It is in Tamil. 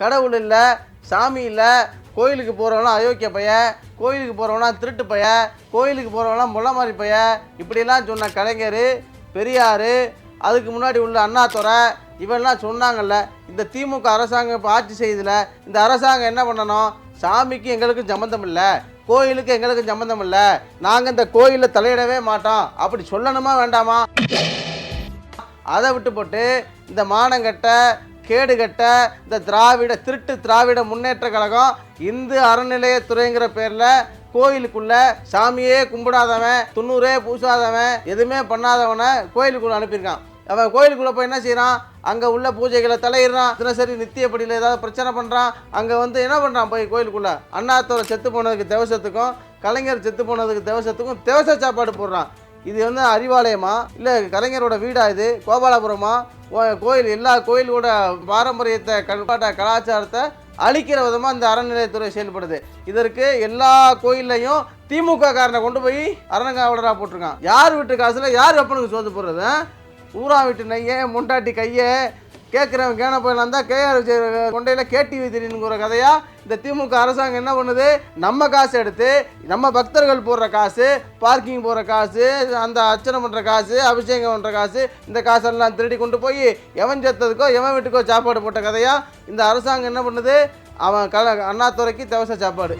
கடவுள் இல்லை சாமி இல்லை கோயிலுக்கு போகிறவனா அயோக்கிய பைய கோயிலுக்கு போகிறவனா திருட்டு பைய கோயிலுக்கு போகிறவனா முள்ளமாரி பைய இப்படிலாம் சொன்ன கலைஞர் பெரியார் அதுக்கு முன்னாடி உள்ள அண்ணாத்துறை இவெல்லாம் சொன்னாங்கல்ல இந்த திமுக அரசாங்கம் இப்போ ஆட்சி செய்யுதுல இந்த அரசாங்கம் என்ன பண்ணணும்? சாமிக்கு எங்களுக்கும் சம்மந்தம் இல்லை கோயிலுக்கு எங்களுக்கும் சம்மந்தம் இல்லை நாங்கள் இந்த கோயிலில் தலையிடவே மாட்டோம் அப்படி சொல்லணுமா வேண்டாமா? அதை விட்டு போட்டு இந்த மானங்கட்ட கேடுகட்ட இந்த திராவிட திருட்டு திராவிட முன்னேற்ற கழகம் இந்து அறநிலையத்துறைங்கிற பேரில் கோயிலுக்குள்ள சாமியே கும்பிடாதவன் துண்ணூரே பூசாதவன் எதுவுமே பண்ணாதவனை கோயிலுக்குள்ள அனுப்பியிருக்கான். அவன் கோயிலுக்குள்ளே போய் என்ன செய்கிறான் அங்கே உள்ள பூஜைகளை தலையிடுறான். தினசரி நித்தியப்படியில் ஏதாவது பிரச்சனை பண்ணுறான் அங்கே வந்து என்ன பண்ணுறான் போய் கோயிலுக்குள்ளே? அண்ணாத்தோட செத்து போனதுக்கு தேவசத்துக்கும் கலைஞர் செத்து போனதுக்கு தேவசத்துக்கும் தேவச சாப்பாடு போடுறான். இது வந்து அறிவாலயமா? இல்லை கலைஞரோட வீடா இது? கோபாலபுரமா? ஓ- கோயில் எல்லா கோயிலோட பாரம்பரியத்தை கண்பாட்ட கலாச்சாரத்தை அழிக்கிற விதமாக இந்த அறநிலையத்துறை செயல்படுது. இதற்கு எல்லா கோயில்லையும் திமுக காரனை கொண்டு போய் அரணங்காவலராக போட்டிருக்கான். யார் வீட்டு காசுல யார் அப்பனுக்கு சோத்து போடுறது ஊரா வீட்டு நையே முண்டாட்டி கையே கேட்குறவன் கேன போயிலாம் இருந்தால் கேஆர் கொண்டையில் கேடிவி திடீர்னுங்கிற கதையா? இந்த திமுக அரசாங்கம் என்ன பண்ணுது? நம்ம காசு எடுத்து நம்ம பக்தர்கள் போடுற காசு பார்க்கிங் போடுற காசு அந்த அர்ச்சனை பண்ணுற காசு அபிஷேகம் பண்ணுற காசு இந்த காசெல்லாம் திருடி கொண்டு போய் எவன் செத்ததுக்கோ எவன் வீட்டுக்கோ சாப்பாடு போட்ட கதையா? இந்த அரசாங்கம் என்ன பண்ணுது? அவன் கல அண்ணாத்துறைக்கு தவச சாப்பாடு.